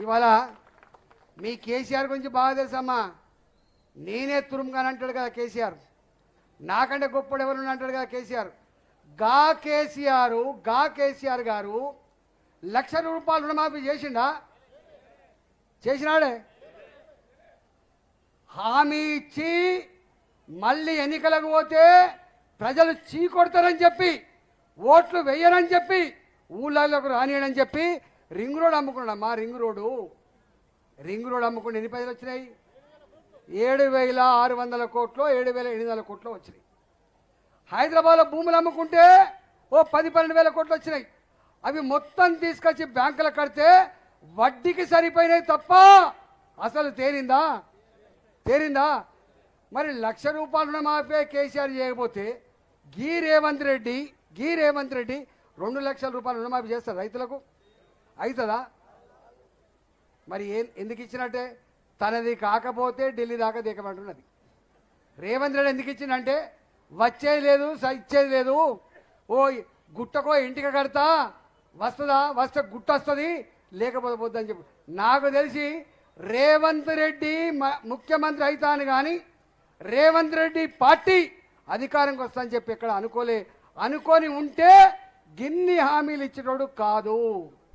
ఇవాళ మీ కేసీఆర్ గురించి బాగా తెలుసమ్మా. నేనే తురుముగాని అంటాడు కదా కేసీఆర్. నాకంటే గొప్పడు ఎవరు అంటాడు కదా కేసీఆర్. గా కేసీఆర్గా కేసీఆర్ గారు లక్ష రూపాయలు రుణమాఫీ చేసిండా? చేసినాడే. హామీ ఇచ్చి మళ్ళీ ఎన్నికలకు పోతే ప్రజలు చీకొడతారని చెప్పి ఓట్లు వేయరని చెప్పి ఊళ్ళలోకి రానియడని చెప్పి రింగ్ రోడ్ అమ్ముకున్నాడమ్మా రింగ్ రోడ్డు. రింగ్ రోడ్ అమ్ముకుని ఎన్ని పైసలు వచ్చినాయి? ఏడు వేల ఆరు వందల కోట్లు ఏడు వేల ఎనిమిది వందల కోట్లు వచ్చినాయి. హైదరాబాద్లో భూములు అమ్ముకుంటే ఓ పది పన్నెండు వేల కోట్లు వచ్చినాయి. అవి మొత్తం తీసుకొచ్చి బ్యాంకులో కడితే వడ్డీకి సరిపోయినాయి తప్ప అసలు తేరిందా తేరిందా మరి లక్ష రూపాయలు రుణమాఫీ కేసీఆర్ చేయకపోతే గీ రేవంత్ రెడ్డి గీ రేవంత్ రెడ్డి రెండు లక్షల రూపాయలు రుణమాఫీ చేస్తారు రైతులకు. అవుతుందా మరి ఏ ఎందుకు ఇచ్చినట్టే? తనది కాకపోతే ఢిల్లీ దాకా దిగమంటున్నది రేవంత్ రెడ్డి ఎందుకు ఇచ్చిందంటే వచ్చేది లేదు ఇచ్చేది లేదు. ఓ గుట్టకో ఇంటికి కడతా వస్తుందా? వస్తే గుట్ట వస్తుంది లేకపోతే పోద్దని చెప్పి. నాకు తెలిసి రేవంత్ రెడ్డి మ- ముఖ్యమంత్రి అవుతాను కానీ రేవంత్ రెడ్డి పార్టీ అధికారంకి వస్తుందని చెప్పి ఇక్కడ అనుకోలే. అనుకొని ఉంటే గిన్ని హామీలు ఇచ్చేటోడు కాదు.